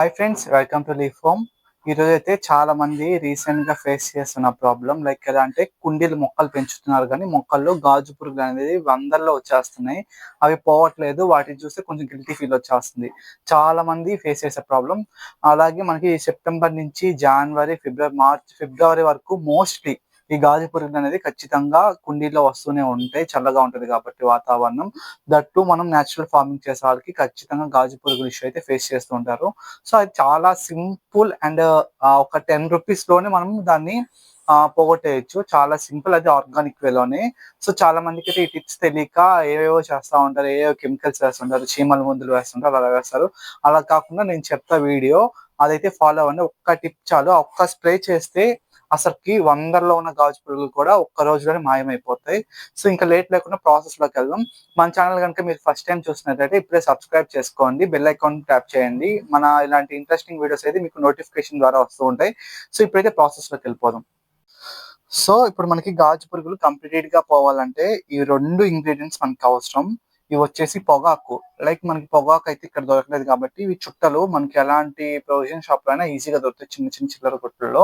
Hi friends welcome to leaf home ఈరోజు అయితే చాలా మంది రీసెంట్గా ఫేస్ చేస్తున్న ప్రాబ్లం లైక్ ఎలా అంటే కుండీలు మొక్కలు పెంచుతున్నారు కానీ మొక్కల్లో గాజు పురుగులు అనేది వందల్లో వచ్చేస్తున్నాయి. అవి పోవట్లేదు వాటిని చూస్తే కొంచెం గిల్టీ ఫీల్ వచ్చేస్తుంది. చాలా మంది ఫేస్ చేసే ప్రాబ్లం అలాగే మనకి సెప్టెంబర్ నుంచి జనవరి ఫిబ్రవరి మార్చ్ ఫిబ్రవరి వరకు మోస్ట్లీ ఈ గాజు పురుగులు అనేది ఖచ్చితంగా కుండీలో వస్తూనే ఉంటాయి చల్లగా ఉంటుంది కాబట్టి వాతావరణం. దట్టు మనం నేచురల్ ఫార్మింగ్ చేసే వాళ్ళకి ఖచ్చితంగా గాజు పురుగులు ఇష్యూ అయితే ఫేస్ చేస్తూ ఉంటారు. సో అది చాలా సింపుల్ అండ్ ఒక టెన్ రూపీస్లోనే మనం దాన్ని పోగొట్టేయచ్చు. చాలా సింపుల్ అది ఆర్గానిక్ వేలోనే సో చాలా మందికి అయితే ఈ టిప్స్ తెలియక ఏవేవో చేస్తూ ఉంటారు ఏవో కెమికల్స్ వేస్తుంటారు చీమల మందులు వేస్తుంటారు అలా వేస్తారు. అలా కాకుండా నేను చెప్తా వీడియో అదైతే ఫాలో అవ్వండి. ఒక్క టిప్ చాలు. ఒక్క స్ప్రే చేస్తే అసలుకి వందల్లో ఉన్న గాజు పురుగులు కూడా ఒక్క రోజులోనే మాయమైపోతాయి. సో ఇంకా లేట్ లేకుండా ప్రాసెస్లోకి వెళ్దాం. మన ఛానల్ కనుక మీరు ఫస్ట్ టైం చూసినట్లయితే ఇప్పుడే సబ్స్క్రైబ్ చేసుకోండి. బెల్ ఐకాన్ ట్యాప్ చేయండి. మన ఇలాంటి ఇంట్రెస్టింగ్ వీడియోస్ అయితే మీకు నోటిఫికేషన్ ద్వారా వస్తూ ఉంటాయి. సో ఇప్పుడైతే ప్రాసెస్లోకి వెళ్ళిపోదాం. సో ఇప్పుడు మనకి గాజు పురుగులు కంప్లీట్గా పోవాలంటే ఈ రెండు ఇంగ్రీడియంట్స్ మనకి అవసరం. ఇవి వచ్చేసి పొగాకు. లైక్ మనకి పొగాకు అయితే ఇక్కడ దొరకలేదు కాబట్టి ఇవి చుట్టలు మనకి ఎలాంటి ప్రొవిజన్ షాప్లో అయినా ఈజీగా దొరుకుతాయి చిన్న చిన్న చిల్లర కొట్టుల్లో.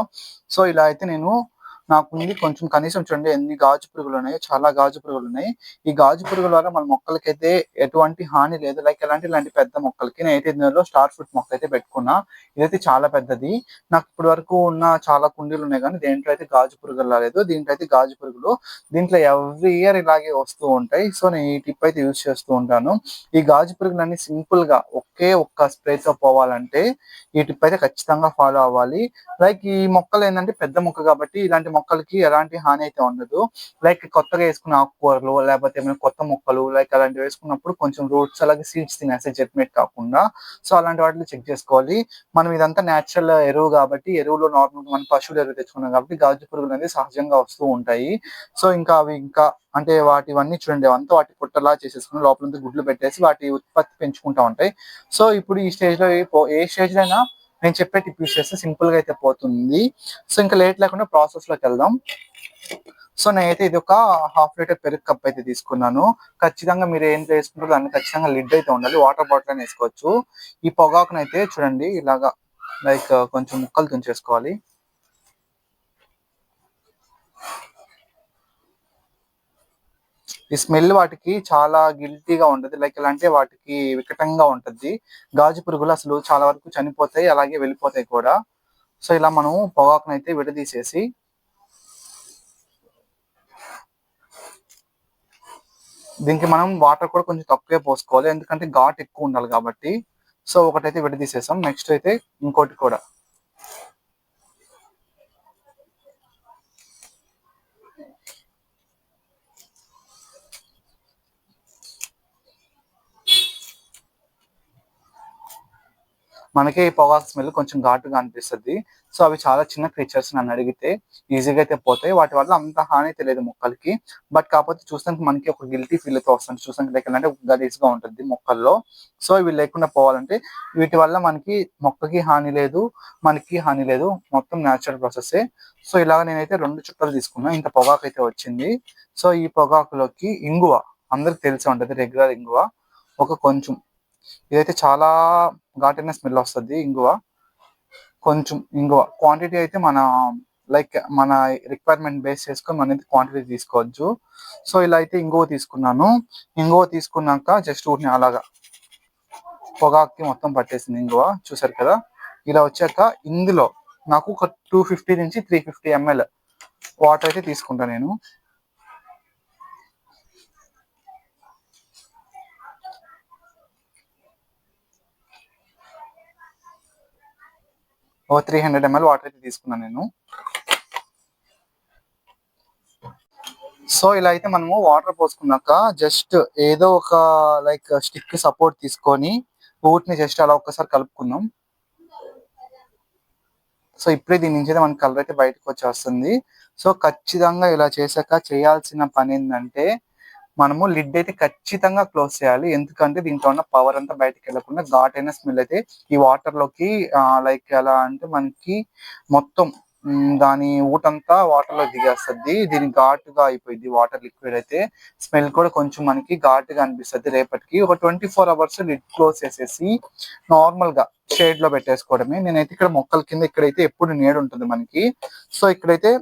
సో ఇలా అయితే నేను నాకు ఉంది కొంచెం కనీసం చూడండి ఎన్ని గాజు పురుగులు ఉన్నాయి చాలా గాజు పురుగులు ఉన్నాయి. ఈ గాజు పురుగుల వల్ల మన మొక్కలకైతే ఎటువంటి హాని లేదు. లైక్ ఎలాంటి ఇలాంటి పెద్ద మొక్కలకి నేను అయితే ఇందులో స్టార్ ఫ్రూట్ మొక్క అయితే పెట్టుకున్నా ఇదైతే చాలా పెద్దది. నాకు ఇప్పటి వరకు ఉన్న చాలా కుండీలు ఉన్నాయి కానీ దేంట్లో అయితే గాజు పురుగులు రాలేదు. దీంట్లో అయితే గాజు పురుగులు దీంట్లో ఎవ్రీ ఇయర్ ఇలాగే వస్తూ ఉంటాయి. సో నేను ఈ టిప్ అయితే యూజ్ చేస్తూ ఉంటాను. ఈ గాజు పురుగులన్నీ సింపుల్గా ఒకే ఒక్క స్ప్రేతో పోవాలంటే ఈ టిప్ అయితే ఖచ్చితంగా ఫాలో అవ్వాలి. లైక్ ఈ మొక్కలు ఏంటంటే పెద్ద మొక్క కాబట్టి ఇలాంటి మొక్కలకి ఎలాంటి హాని అయితే ఉండదు. లైక్ కొత్తగా వేసుకున్న ఆకుకూరలు లేకపోతే ఏమైనా కొత్త మొక్కలు లైక్ అలాంటివి వేసుకున్నప్పుడు కొంచెం రూట్స్ అలాగే సీడ్స్ తినేసే జెట్మేట్ కాకుండా సో అలాంటి వాటిని చెక్ చేసుకోవాలి. మనం ఇదంతా నేచురల్ ఎరువు కాబట్టి ఎరువులో నార్మల్ మన పశువులు ఎరువు తెచ్చుకున్నాం కాబట్టి గాజు పురుగులు అనేది సహజంగా వస్తూ ఉంటాయి. సో ఇంకా అవి ఇంకా అంటే వాటివన్నీ చూడండి అంతా వాటి పుట్టలా చేసేసుకుని లోపల గుడ్లు పెట్టేసి వాటి ఉత్పత్తి పెంచుకుంటా ఉంటాయి. సో ఇప్పుడు ఈ స్టేజ్లో ఏ స్టేజ్లో అయినా నేను చెప్పే టిప్ యూస్ చేస్తే సింపుల్గా అయితే పోతుంది. సో ఇంకా లేట్ లేకుండా ప్రాసెస్లోకి వెళ్దాం. సో నేనైతే ఇది ఒక హాఫ్ లీటర్ పెరుగు కప్ అయితే తీసుకున్నాను. ఖచ్చితంగా మీరు ఏం చేసుకుంటారో దాన్ని ఖచ్చితంగా లిడ్ అయితే ఉండాలి. వాటర్ బాటిల్ అని వేసుకోవచ్చు. ఈ పొగాకునైతే చూడండి ఇలాగా లైక్ కొంచెం ముక్కలు తుంచేసుకోవాలి. ఈ స్మెల్ వాటికి చాలా గిల్టీగా ఉంటుంది. లైక్ ఎలా అంటే వాటికి వికటంగా ఉంటది. గాజు పురుగులు అసలు చాలా వరకు చనిపోతాయి అలాగే వెళ్ళిపోతాయి కూడా. సో ఇలా మనం పొగాకునైతే విడదీసేసి దీనికి మనం వాటర్ కూడా కొంచెం తక్కువే పోసుకోవాలి. ఎందుకంటే ఘాట్ ఎక్కువ ఉండాలి కాబట్టి. సో ఒకటైతే విడదీసేసాం. నెక్స్ట్ అయితే ఇంకోటి కూడా. మనకి పొగాకు స్మెల్ కొంచెం ఘాటుగా అనిపిస్తుంది. సో అవి చాలా చిన్న క్రీచర్స్ నన్ను అడిగితే ఈజీగా అయితే పోతాయి. వాటి వల్ల అంత హాని తెలియదు మొక్కలకి. బట్ కాకపోతే చూసానికి మనకి ఒక గిల్టీ ఫీల్ అయితే వస్తుంది. చూసానికి లేకుండా అంటే గా ఉంటుంది మొక్కల్లో. సో ఇవి లేకుండా పోవాలంటే వీటి వల్ల మనకి మొక్కకి హాని లేదు మనకి హాని లేదు. మొత్తం న్యాచురల్ ప్రాసెస్ సో ఇలాగ నేనైతే రెండు చుక్కలు తీసుకున్నా. ఇంత పొగాకు అయితే వచ్చింది. సో ఈ పొగాకులోకి ఇంగువ. అందరికి తెలిసి ఉంటుంది రెగ్యులర్ ఇంగువ. ఒక కొంచెం. ఇదైతే చాలా ఘాటైన స్మెల్ వస్తుంది ఇంగువ. కొంచెం ఇంగువ. క్వాంటిటీ అయితే మన లైక్ మన రిక్వైర్మెంట్ బేస్ చేసుకొని మనం క్వాంటిటీ తీసుకోవచ్చు. సో ఇలా అయితే ఇంగువ తీసుకున్నాను. ఇంగువ తీసుకున్నాక జస్ట్ ఊరిని అలాగా పొగాకి మొత్తం పట్టేసింది ఇంగువ. చూసారు కదా? ఇలా వచ్చాక ఇందులో నాకు ఒక టూ ఫిఫ్టీ నుంచి త్రీ ఫిఫ్టీ ఎంఎల్ వాటర్ అయితే తీసుకుంటాను నేను. ఓ త్రీ హండ్రెడ్ ఎంఎల్ వాటర్ అయితే తీసుకున్నాను నేను. సో ఇలా అయితే మనము వాటర్ పోసుకున్నాక జస్ట్ ఏదో ఒక లైక్ స్టిక్ సపోర్ట్ తీసుకొని ఊటిని జస్ట్ అలా ఒక్కసారి కలుపుకుందాం. సో ఇప్పుడే దీని నుంచి మనకి కలర్ అయితే బయటకు వచ్చేస్తుంది. సో ఖచ్చితంగా ఇలా చేశాక చేయాల్సిన పని ఏంటంటే మనము లిడ్ అయితే ఖచ్చితంగా క్లోజ్ చేయాలి. ఎందుకంటే దీంట్లో ఉన్న పవర్ అంతా బయటకు వెళ్ళకుండా ఘాట్ అయిన స్మెల్ అయితే ఈ వాటర్లోకి లైక్ ఎలా అంటే మనకి మొత్తం దాని ఊటంతా వాటర్లో దిగేస్తుంది. దీని ఘాటుగా అయిపోయింది వాటర్ లిక్విడ్ అయితే. స్మెల్ కూడా కొంచెం మనకి ఘాటుగా అనిపిస్తుంది రేపటికి. ఒక twenty four hours lid close చేసేసి నార్మల్గా షేడ్లో పెట్టేసుకోవడమే. నేనైతే ఇక్కడ మొక్కల కింద ఇక్కడైతే ఎప్పుడు నీడ ఉంటుంది మనకి. సో ఇక్కడైతే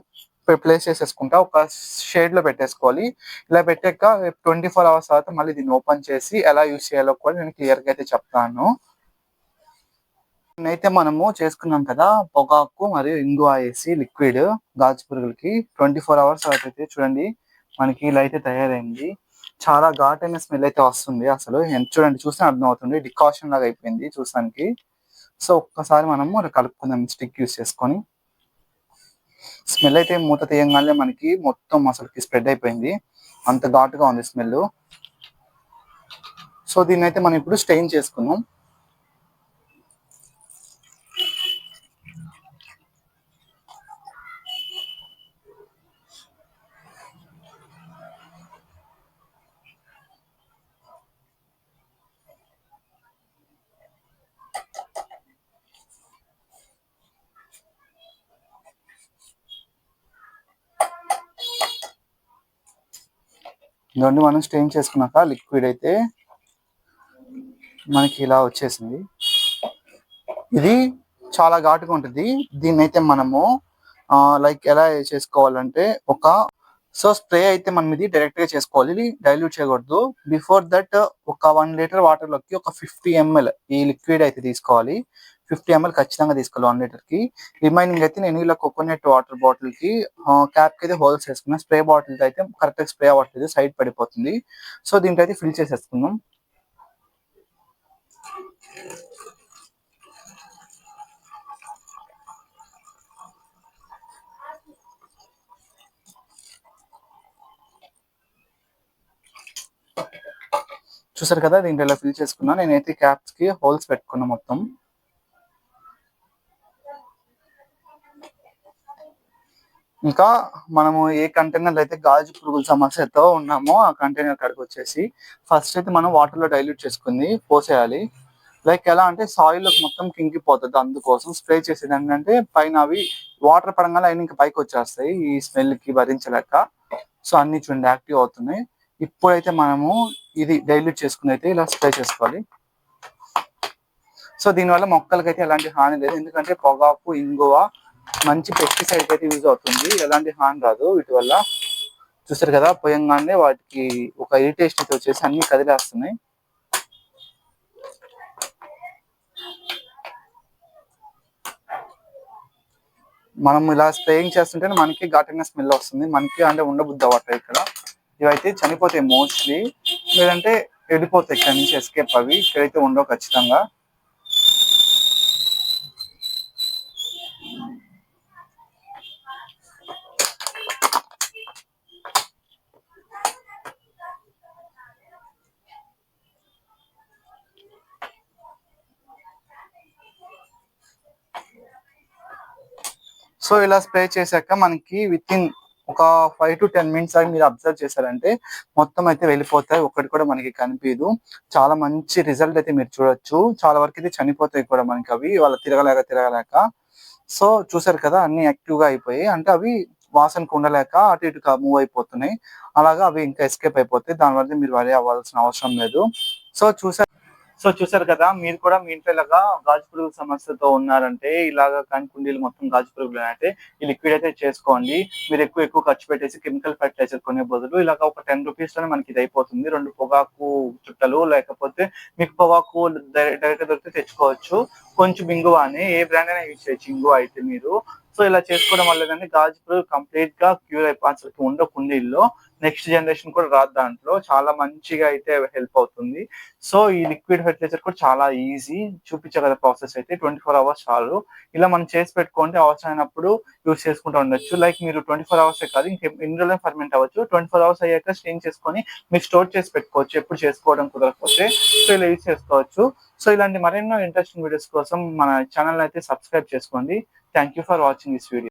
ప్లేస్ చేసేసుకుంటా ఒక షేడ్లో పెట్టేసుకోవాలి. ఇలా పెట్టాక ట్వంటీ ఫోర్ అవర్స్ తర్వాత మళ్ళీ దీన్ని ఓపెన్ చేసి ఎలా యూస్ చేయాలో కూడా నేను క్లియర్గా అయితే చెప్తాను. అయితే మనము చేసుకున్నాం కదా పొగాకు మరియు ఇంగువ వేసి లిక్విడ్ గాజు పురుగులకి ట్వంటీ ఫోర్ అవర్స్ తర్వాత అయితే చూడండి మనకి ఇలా అయితే తయారైంది. చాలా ఘాటైన స్మెల్ అయితే వస్తుంది అసలు. చూడండి చూస్తే అర్థం అవుతుంది. డికాషన్ లాగా అయిపోయింది చూసానికి. సో ఒక్కసారి మనము కలుపుకుందాం స్టిక్ యూస్ చేసుకొని. స్మెల్ అయితే మూత తీయంగానే మనకి మొత్తం అసలుకి స్ప్రెడ్ అయిపోయింది. అంత ఘాటుగా ఉంది స్మెల్. సో దీన్ని అయితే మనం ఇప్పుడు స్టెయిన్ చేసుకుందాం. ఇవన్నీ మనం స్టెయిన్ చేసుకున్నాక లిక్విడ్ అయితే మనకి ఇలా వచ్చేసింది. ఇది చాలా ఘాటుగా ఉంటుంది. దీన్ని అయితే మనము లైక్ ఎలా చేసుకోవాలంటే ఒక సో స్ప్రే అయితే మనం ఇది డైరెక్ట్గా చేసుకోవాలి. డైల్యూట్ చేయకూడదు. బిఫోర్ దట్ ఒక వన్ లీటర్ వాటర్లోకి ఒక ఫిఫ్టీ ఎంఎల్ ఈ లిక్విడ్ అయితే తీసుకోవాలి. ఫిఫ్టీ ఎంఎల్ ఖచ్చితంగా తీసుకోవాలి వన్ లీటర్కి రిమైనింగ్ అయితే నేను ఇలా కోకోనట్ వాటర్ బాటిల్కి క్యాప్కి అయితే హోల్స్ వేసుకున్నా. స్ప్రే బాటిల్ అయితే కరెక్ట్గా స్ప్రే అవ్వట్లేదు సైడ్ పడిపోతుంది. సో దీంట్లో అయితే ఫిల్ చేసేసుకుందాం. చూసారు కదా దీంట్లో ఇలా ఫిల్ చేసుకున్నా. నేనైతే క్యాప్స్కి హోల్స్ పెట్టుకున్నా మొత్తం. ఇంకా మనము ఏ కంటైనర్ అయితే గాజు పురుగుల సమస్యతో ఉన్నామో ఆ కంటైనర్ కాడికి వచ్చేసి ఫస్ట్ అయితే మనం వాటర్లో డైల్యూట్ చేసుకుంది పోసేయాలి. లైక్ ఎలా అంటే సాయిల్లోకి మొత్తం కింకిపోతుంది అందుకోసం స్ప్రే చేసేది ఏంటంటే పైన అవి వాటర్ పరంగా అయినా ఇంకా పైకి వచ్చేస్తాయి ఈ స్మెల్కి భరించలేక. సో అన్ని చూడండి యాక్టివ్ అవుతున్నాయి. ఇప్పుడైతే మనము ఇది డైల్యూట్ చేసుకుని అయితే ఇలా స్ప్రే చేసుకోవాలి. సో దీనివల్ల మొక్కలకైతే ఎలాంటి హాని లేదు. ఎందుకంటే పొగాకు ఇంగువ మంచి పెస్టిసైడ్ అయితే యూజ్ అవుతుంది. ఎలాంటి హాని రాదు. వీటి వల్ల చూసారు కదా పోయంగానే వాటికి ఒక ఇరిటేషన్ అయితే వచ్చేసి అన్ని కదిలేస్తున్నాయి. మనం ఇలా స్ప్రేయింగ్ చేస్తుంటే మనకి ఘాటంగా స్మెల్ వస్తుంది. మనకి అంటే ఉండబుద్ది అవ్వట్లేదు ఇక్కడ. ఇవైతే చనిపోతాయి మోస్ట్లీ లేదంటే వెళ్ళిపోతాయి. ఇక్కడ నుంచి ఎస్కేప్ అవి. ఇక్కడైతే ఉండవు ఖచ్చితంగా. సో ఇలా స్ప్రే చేశాక మనకి విత్ ఇన్ ఒక ఫైవ్ టు టెన్ మినిట్స్ అవి మీరు అబ్జర్వ్ చేశారంటే మొత్తం అయితే వెళ్ళిపోతాయి. ఒక్కటి కూడా మనకి కనిపించదు. చాలా మంచి రిజల్ట్ అయితే మీరు చూడొచ్చు. చాలా వరకు అయితే చనిపోతాయి కూడా మనకి అవి. వాళ్ళ తిరగలేక తిరగలేక. సో చూసారు కదా అన్ని యాక్టివ్గా అయిపోయి అంటే అవి వాసనకు ఉండలేక అటు ఇటు మూవ్ అయిపోతున్నాయి. అలాగా అవి ఇంకా ఎస్కేప్ అయిపోతాయి. దానివల్ల మీరు వరి అవ్వాల్సిన అవసరం లేదు. సో చూసారు సో చూసారు కదా మీరు కూడా మీ ఇంట్లో ఇలాగా గాజు పురుగు సమస్యతో ఉన్నారంటే ఇలాగా కానీ కుండీలు మొత్తం గాజు పురుగులు అయితే ఈ లిక్విడ్ అయితే చేసుకోండి. మీరు ఎక్కువ ఎక్కువ ఖర్చు పెట్టేసి కెమికల్ ఫర్టిలైజర్ కొనే బదులు ఇలాగ ఒక టెన్ రూపీస్లోనే మనకి ఇది అయిపోతుంది. రెండు పొగాకు చుట్టలు లేకపోతే మీకు పొగాకు డైరెక్ట్ దొరికితే తెచ్చుకోవచ్చు. కొంచెం ఇంగువ అని ఏ బ్రాండ్ అయినా యూజ్ చేయొచ్చు ఇంగువ అయితే మీరు. సో ఇలా చేసుకోవడం వల్ల గాజు పురుగు కంప్లీట్గా క్యూర్ అయిపోయి అసలు ఉండవు కుండీల్లో నెక్స్ట్ జనరేషన్ కూడా రాదు దాంట్లో. చాలా మంచిగా అయితే హెల్ప్ అవుతుంది. సో ఈ లిక్విడ్ ఫెర్టిలైజర్ కూడా చాలా ఈజీ చూపించగల ప్రాసెస్ అయితే ట్వంటీ ఫోర్ అవర్స్ చాలు. ఇలా మనం చేసి పెట్టుకుంటే అవసరమైనప్పుడు యూస్ చేసుకుంటూ ఉండొచ్చు. లైక్ మీరు ట్వంటీ ఫోర్ అవర్స్ కాదు ఇంకా ఎన్ని రోజులు ఫర్మెంట్ అవ్వచ్చు. ట్వంటీ ఫోర్ అవర్స్ అయ్యాక స్టేన్ చేసుకొని మీరు స్టోర్ చేసి పెట్టుకోవచ్చు. ఎప్పుడు చేసుకోవడం కుదరకపోతే సో ఇలా యూస్ చేసుకోవచ్చు. సో ఇలాంటి మరెన్నో ఇంట్రెస్టింగ్ వీడియోస్ కోసం మన ఛానల్ అయితే సబ్స్క్రైబ్ చేసుకోండి. Thank you for watching this video.